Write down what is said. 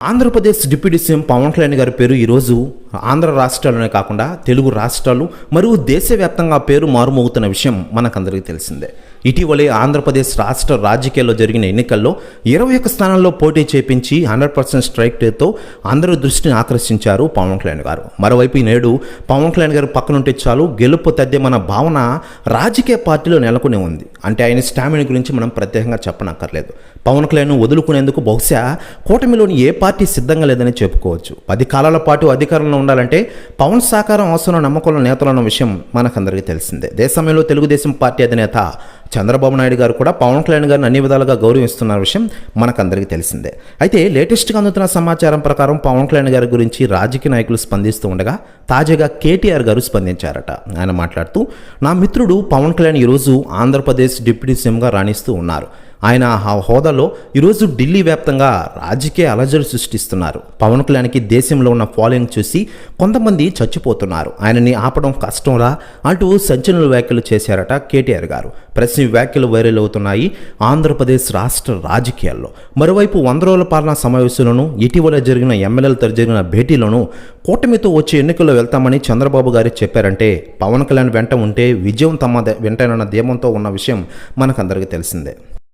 Andhra Pradesh deputy CM Pawan Kalyan గారి పేరు ఈరోజు ఆంధ్ర రాష్ట్రాల్లోనే కాకుండా తెలుగు రాష్ట్రాలు మరియు దేశవ్యాప్తంగా పేరు మారుమోగుతున్న విషయం మనకందరికీ తెలిసిందే. ఇటీవలే ఆంధ్రప్రదేశ్ రాష్ట్ర రాజకీయాల్లో జరిగిన ఎన్నికల్లో ఇరవై ఒక్క స్థానాల్లో పోటీ చేపించి హండ్రెడ్ పర్సెంట్ స్ట్రైక్ రేట్తో అందరి దృష్టిని ఆకర్షించారు పవన్ కళ్యాణ్ గారు. మరోవైపు నేడు పవన్ కళ్యాణ్ గారు పక్కనుంటే చాలు గెలుపు తథ్యమన్న భావన రాజకీయ పార్టీలో నెలకొని ఉంది. అంటే ఆయన స్టామినా గురించి మనం ప్రత్యేకంగా చెప్పనక్కర్లేదు. పవన్ కళ్యాణ్ వదులుకునేందుకు బహుశా కూటమిలోని ఏ పార్టీ సిద్ధంగా లేదని చెప్పుకోవచ్చు. పది కాలాల పాటు అధికారంలో ఉండాలంటే పవన్ సహకారం అవసరం నమ్మకంలో నేతలు అన్న విషయం మనకందరికీ తెలిసిందే. దేశంలో తెలుగుదేశం పార్టీ అధినేత చంద్రబాబు నాయుడు గారు కూడా పవన్ కళ్యాణ్ గారిని అన్ని విధాలుగా గౌరవిస్తున్న విషయం మనకందరికీ తెలిసిందే. అయితే లేటెస్ట్గా అందుతున్న సమాచారం ప్రకారం పవన్ కళ్యాణ్ గారి గురించి రాజకీయ నాయకులు స్పందిస్తూ ఉండగా తాజాగా కేటీఆర్ గారు స్పందించారట. ఆయన మాట్లాడుతూ నా మిత్రుడు పవన్ కళ్యాణ్ ఈరోజు ఆంధ్రప్రదేశ్ డిప్యూటీ సీఎంగా రాణిస్తూ ఉన్నారు. ఆయన ఆ హోదాలో ఈరోజు ఢిల్లీ వ్యాప్తంగా రాజకీయ అలజడి సృష్టిస్తున్నారు. పవన్ కళ్యాణ్కి దేశంలో ఉన్న ఫాలోయింగ్ చూసి కొంతమంది చచ్చిపోతున్నారు. ఆయనని ఆపడం కష్టంలా అంటూ సంచలన వ్యాఖ్యలు చేశారట కేటీఆర్ గారు. ప్రశ్న వ్యాఖ్యలు వైరల్ అవుతున్నాయి ఆంధ్రప్రదేశ్ రాష్ట్ర రాజకీయాల్లో. మరోవైపు వంద రోజుల పాలనా సమావేశంలోనూ ఇటీవల జరిగిన ఎమ్మెల్యేలతో జరిగిన భేటీలోనూ కూటమితో వచ్చే ఎన్నికల్లో వెళ్తామని చంద్రబాబు గారు చెప్పారంటే పవన్ కళ్యాణ్ వెంట ఉంటే విజయం తమ వెంటనన్న ధీమంతో ఉన్న విషయం మనకందరికీ తెలిసిందే.